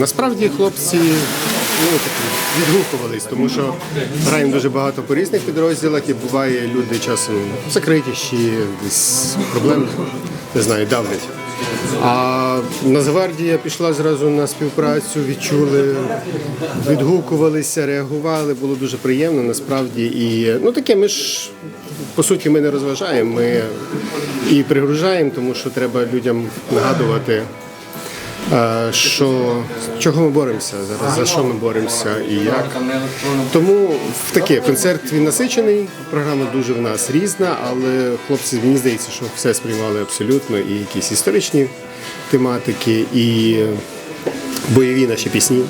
насправді хлопці ну, відгукувались, тому що граємо дуже багато по різних підрозділах і буває люди часом закритіші, десь проблем, не знаю, давлять. А Нацгвардія пішла зразу на співпрацю, відчули, відгукувалися, реагували. Було дуже приємно насправді. І ну таке, ми ж по суті ми не розважаємо, ми і пригружаємо, тому що треба людям нагадувати. Е, Що чого ми боремося зараз, за що ми боремося і як. Тому в таке концерт він насичений, програма дуже в нас різна, але хлопці мені здається, що все сприймали абсолютно, і якісь історичні тематики, і бойові наші пісні.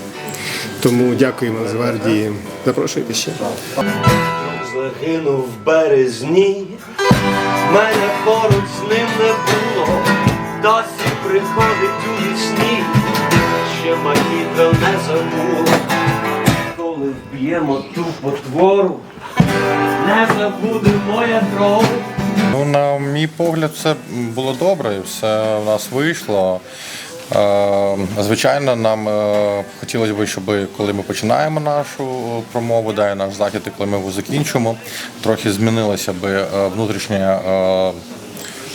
Тому дякуємо Нацгвардії. Запрошуйте ще. Загинув в березні, мене поруч з ним не було, досі приходить у вісні, ще макітра не забула, коли вб'ємо ту потвору, не забуде моя кров. Ну, на мій погляд, все було добре, все в нас вийшло. Е, Звичайно, нам е, хотілося б, щоб коли ми починаємо нашу промову, да, і наш захід, і коли ми його закінчимо, трохи змінилося би е,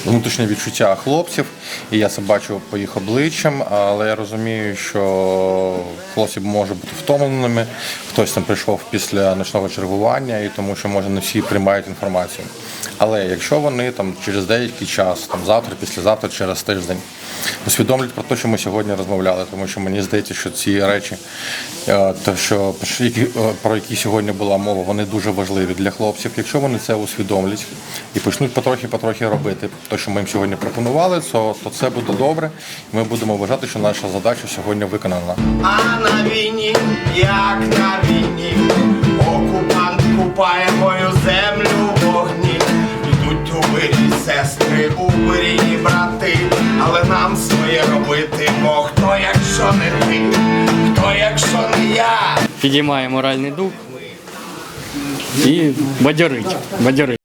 внутрішнє. відчуття хлопців, і я це бачу по їх обличчям, але я розумію, що хлопці можуть бути втомленими, хтось там прийшов після ночного чергування, і тому що може не всі приймають інформацію. Але якщо вони там через деякий час, там завтра, післязавтра, через тиждень, усвідомлять про те, що ми сьогодні розмовляли, тому що мені здається, що ці речі, е, те, що е, про які сьогодні була мова, вони дуже важливі для хлопців. Якщо вони це усвідомлять і почнуть потрохи-потрохи робити те, що ми їм сьогодні пропонували, то, то це буде добре. Ми будемо вважати, що наша задача сьогодні виконана. А на війні, як на війні, окупант купає мою землю в вогні. Йдуть убирі сестри, убирі брати, але нам своє робити, бо хто, якщо не ти, хто, якщо не я. підіймає моральний дух і бадьорить. бадьорить.